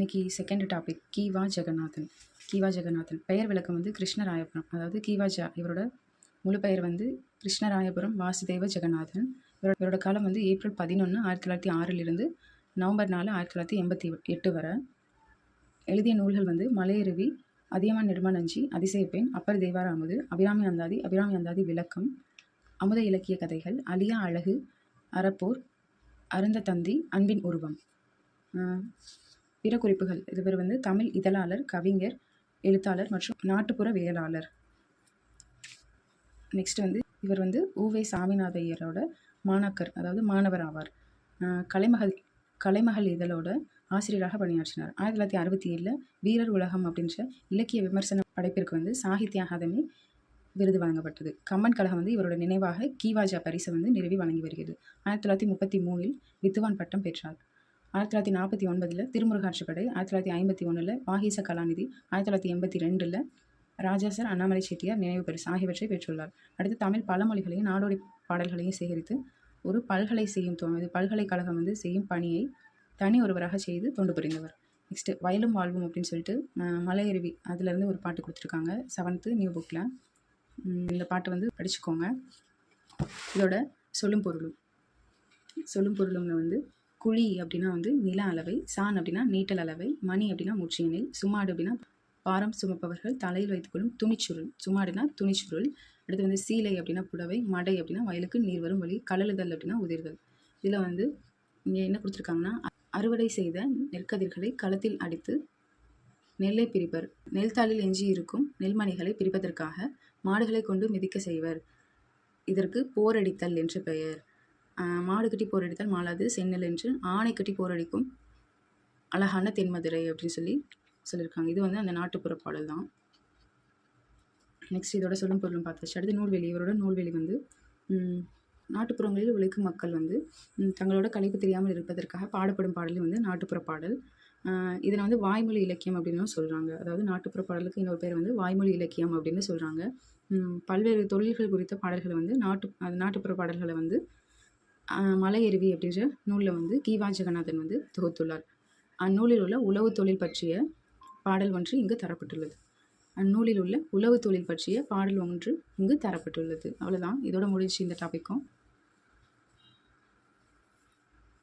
இன்றைக்கி second topic Kiva Jeganathan. Kiva Jeganathan. பெயர் விளக்கம் வந்து கிருஷ்ணராயபுரம். அதாவது கீவா ஜா இவரோட முழு பெயர் வந்து கிருஷ்ணராயபுரம் வாசுதேவ ஜெகநாதன். இவரோட இவரோட காலம் வந்து ஏப்ரல் பதினொன்று ஆயிரத்தி தொள்ளாயிரத்தி ஆறிலிருந்து நவம்பர் நாலு ஆயிரத்தி தொள்ளாயிரத்தி எண்பத்தி எட்டு வரை. எழுதிய நூல்கள் வந்து மலையருவி அதியமான் நெடுமானஞ்சி அதிசயப்பெண் அப்பர் தேவார அமுது அபிராமி அந்தாதி அபிராமி அந்தாதி விளக்கம் அமுத இலக்கிய கதைகள் அலியா அழகு அறப்போர் அருந்த தந்தி அன்பின் உருவம். பிற குறிப்புகள் இவர் வந்து தமிழ் இதழாளர் கவிஞர் எழுத்தாளர் மற்றும் நாட்டுப்புறவியலாளர் நெக்ஸ்ட் வந்து இவர் வந்து ஊவே சாமிநாதையரோட மாணாக்கர் அதாவது மாணவர் ஆவார். கலைமகள் கலைமகள் இதழோட ஆசிரியராக பணியாற்றினார். ஆயிரத்தி தொள்ளாயிரத்தி அறுபத்தி ஏழில் வீரர் உலகம் அப்படின்ற இலக்கிய விமர்சன படைப்பிற்கு வந்து சாகித்ய அகாதமி விருது வழங்கப்பட்டது. கம்மன் கழகம் வந்து இவரோட நினைவாக கீவாஜா பரிசை வந்து நிறுவி வழங்கி வருகிறது. ஆயிரத்தி தொள்ளாயிரத்தி முப்பத்தி மூணில் வித்துவான் பட்டம் பெற்றார். ஆயிரத்தி தொள்ளாயிரத்தி நாற்பத்தி ஒன்பதில் திருமுருகாற்றுப்படை ஆயிரத்தி தொள்ளாயிரத்தி ஐம்பத்தி ஒன்றில் பாகிச கலாநிதி ஆயிரத்தி தொள்ளாயிரத்தி எண்பத்தி ரெண்டில் ராஜாசர் அண்ணாமலை செட்டியார் நினைவு பரிசு ஆகியவற்றை பெற்றுள்ளார். அடுத்து தமிழ் பழமொழிகளையும் நாடோடி பாடல்களையும் சேகரித்து ஒரு பல்கலை செய்யும் இது பல்கலைக்கழகம் வந்து செய்யும் பணியை தனி ஒருவராக செய்து தொண்டு புரிந்தவர். நெக்ஸ்ட்டு வயலும் வாழ்வும் அப்படின்னு சொல்லிட்டு மலையருவி அதுலேருந்து ஒரு பாட்டு கொடுத்துருக்காங்க. செவன்த்து நியூ புக்கில் இந்த பாட்டு வந்து படிச்சுக்கோங்க. இதோட சொல்லும் பொருளும். சொல்லும் பொருளும்ல வந்து குழி அப்படின்னா வந்து நில அளவை சான் அப்படின்னா நீட்டல் அளவை மணி அப்படின்னா முற்றியனில் சுமாடு அப்படின்னா பாரம் சுமப்பவர்கள் தலையில் வைத்துக்கொள்ளும் துணிச்சுருள். சுமாடுனா துணிச்சுருள். அடுத்து வந்து சீலை அப்படின்னா புடவை மடை அப்படின்னா வயலுக்கு நீர் வரும் வழி கழலுதல் அப்படின்னா உதிர்தல் இதில் வந்து இங்கே என்ன கொடுத்துருக்காங்கன்னா அறுவடை செய்த நெற்கதிர்களை களத்தில் அடித்து நெல்லை பிரிப்பர். நெல்தாளில் எஞ்சி இருக்கும் நெல்மணிகளை பிரிப்பதற்காக மாடுகளை கொண்டு மிதிக்க செய்வர். இதற்கு போரடித்தல் என்று பெயர். மாடு கட்டி போரடித்தால் மாளாது செந்நெல் என்று ஆணை கட்டி போரடிக்கும் அழகான தென்மதுரை அப்படின்னு சொல்லி சொல்லியிருக்காங்க. இது வந்து அந்த நாட்டுப்புற பாடல் தான். நெக்ஸ்ட் இதோட சொல்லும் பொருளும் பார்த்தாச்சு. அடுத்து நூல்வெளி. இவரோட நூல்வெளி வந்து நாட்டுப்புறங்களில் உழைக்கும் மக்கள் வந்து தங்களோட கலைப்பு தெரியாமல் இருப்பதற்காக பாடப்படும் பாடல் வந்து நாட்டுப்புற பாடல். இதில் வந்து வாய்மொழி இலக்கியம் அப்படின்னு சொல்கிறாங்க அதாவது நாட்டுப்புற பாடலுக்கு இன்னொரு பேர் வந்து வாய்மொழி இலக்கியம் அப்படின்னு சொல்கிறாங்க பல்வேறு தொழில்கள் குறித்த பாடல்களை வந்து நாட்டு நாட்டுப்புற பாடல்களை வந்து மலையருவி அப்படின்ற நூலில் வந்து கீவா ஜெகநாதன் வந்து தொகுத்துள்ளார். அந்நூலில் உள்ள உழவு தொழில் பற்றிய பாடல் ஒன்று இங்கு தரப்பட்டுள்ளது. அந்நூலில் உள்ள உழவு தொழில் பற்றிய பாடல் ஒன்று இங்கு தரப்பட்டுள்ளது. அவ்வளோதான் இதோட முடிச்சு இந்த டாப்பிக்கும்